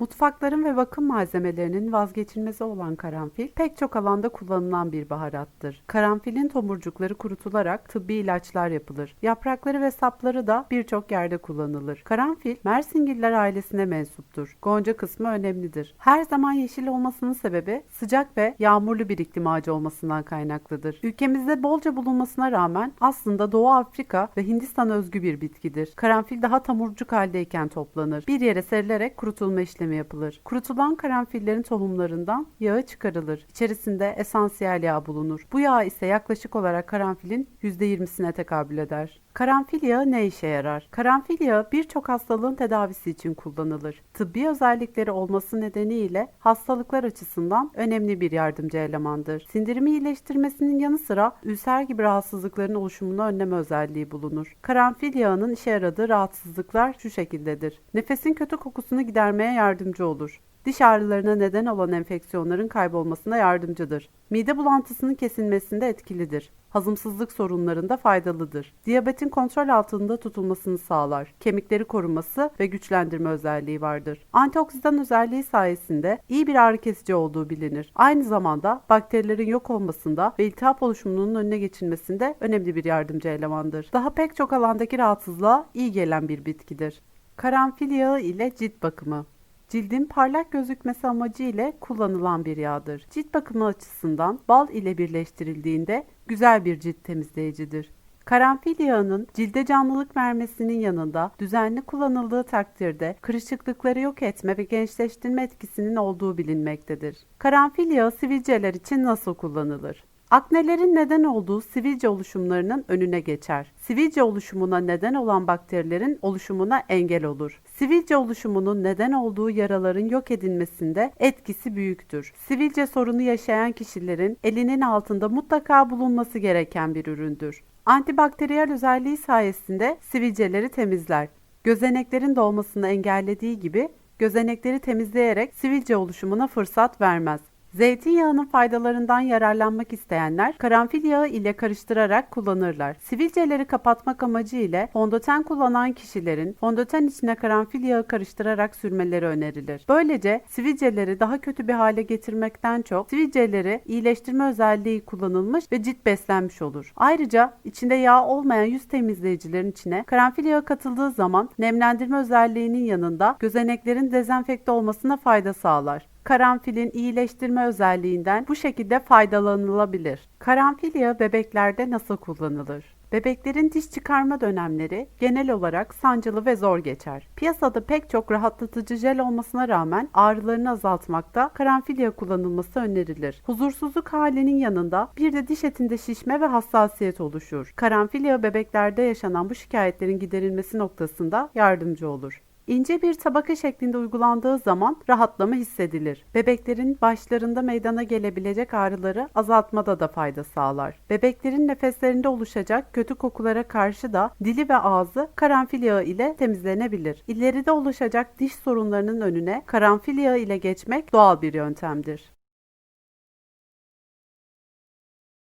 Mutfakların ve bakım malzemelerinin vazgeçilmezi olan karanfil pek çok alanda kullanılan bir baharattır. Karanfilin tomurcukları kurutularak tıbbi ilaçlar yapılır. Yaprakları ve sapları da birçok yerde kullanılır. Karanfil Mersingiller ailesine mensuptur. Gonca kısmı önemlidir. Her zaman yeşil olmasının sebebi sıcak ve yağmurlu bir iklim ağacı olmasından kaynaklıdır. Ülkemizde bolca bulunmasına rağmen aslında Doğu Afrika ve Hindistan özgü bir bitkidir. Karanfil daha tomurcuk haldeyken toplanır. Bir yere serilerek kurutulma işlemi yapılır. Kurutulan karanfillerin tohumlarından yağı çıkarılır. İçerisinde esansiyel yağ bulunur. Bu yağ ise yaklaşık olarak karanfilin %20'sine tekabül eder. Karanfil yağı ne işe yarar? Karanfil yağı birçok hastalığın tedavisi için kullanılır. Tıbbi özellikleri olması nedeniyle hastalıklar açısından önemli bir yardımcı elemandır. Sindirimi iyileştirmesinin yanı sıra ülser gibi rahatsızlıkların oluşumunu önleme özelliği bulunur. Karanfil yağının işe yaradığı rahatsızlıklar şu şekildedir. Nefesin kötü kokusunu gidermeye yardımcı olur. Diş ağrılarına neden olan enfeksiyonların kaybolmasına yardımcıdır. Mide bulantısının kesilmesinde etkilidir. Hazımsızlık sorunlarında faydalıdır. Diyabetin kontrol altında tutulmasını sağlar. Kemikleri koruması ve güçlendirme özelliği vardır. Antioksidan özelliği sayesinde iyi bir ağrı kesici olduğu bilinir. Aynı zamanda bakterilerin yok olmasında ve iltihap oluşumunun önüne geçilmesinde önemli bir yardımcı elemandır. Daha pek çok alandaki rahatsızlığa iyi gelen bir bitkidir. Karanfil yağı ile cilt bakımı Cildin parlak gözükmesi amacı ile kullanılan bir yağdır. Cilt bakımı açısından bal ile birleştirildiğinde güzel bir cilt temizleyicidir. Karanfil yağının cilde canlılık vermesinin yanında düzenli kullanıldığı takdirde kırışıklıkları yok etme ve gençleştirme etkisinin olduğu bilinmektedir. Karanfil yağı sivilceler için nasıl kullanılır? Aknelerin neden olduğu sivilce oluşumlarının önüne geçer. Sivilce oluşumuna neden olan bakterilerin oluşumuna engel olur. Sivilce oluşumunun neden olduğu yaraların yok edilmesinde etkisi büyüktür. Sivilce sorunu yaşayan kişilerin elinin altında mutlaka bulunması gereken bir üründür. Antibakteriyel özelliği sayesinde sivilceleri temizler. Gözeneklerin doğmasını engellediği gibi gözenekleri temizleyerek sivilce oluşumuna fırsat vermez. Zeytinyağının faydalarından yararlanmak isteyenler karanfil yağı ile karıştırarak kullanırlar. Sivilceleri kapatmak amacı ile fondöten kullanan kişilerin fondöten içine karanfil yağı karıştırarak sürmeleri önerilir. Böylece sivilceleri daha kötü bir hale getirmekten çok sivilceleri iyileştirme özelliği kullanılmış ve cilt beslenmiş olur. Ayrıca içinde yağ olmayan yüz temizleyicilerin içine karanfil yağı katıldığı zaman nemlendirme özelliğinin yanında gözeneklerin dezenfekte olmasına fayda sağlar karanfilin iyileştirme özelliğinden bu şekilde faydalanılabilir. Karanfil yağı bebeklerde nasıl kullanılır? Bebeklerin diş çıkarma dönemleri genel olarak sancılı ve zor geçer. Piyasada pek çok rahatlatıcı jel olmasına rağmen ağrılarını azaltmakta karanfil yağı kullanılması önerilir. Huzursuzluk halinin yanında bir de diş etinde şişme ve hassasiyet oluşur. Karanfil yağı bebeklerde yaşanan bu şikayetlerin giderilmesi noktasında yardımcı olur. İnce bir tabaka şeklinde uygulandığı zaman rahatlama hissedilir. Bebeklerin başlarında meydana gelebilecek ağrıları azaltmada da fayda sağlar. Bebeklerin nefeslerinde oluşacak kötü kokulara karşı da dili ve ağzı karanfil yağı ile temizlenebilir. İleride oluşacak diş sorunlarının önüne karanfil yağı ile geçmek doğal bir yöntemdir.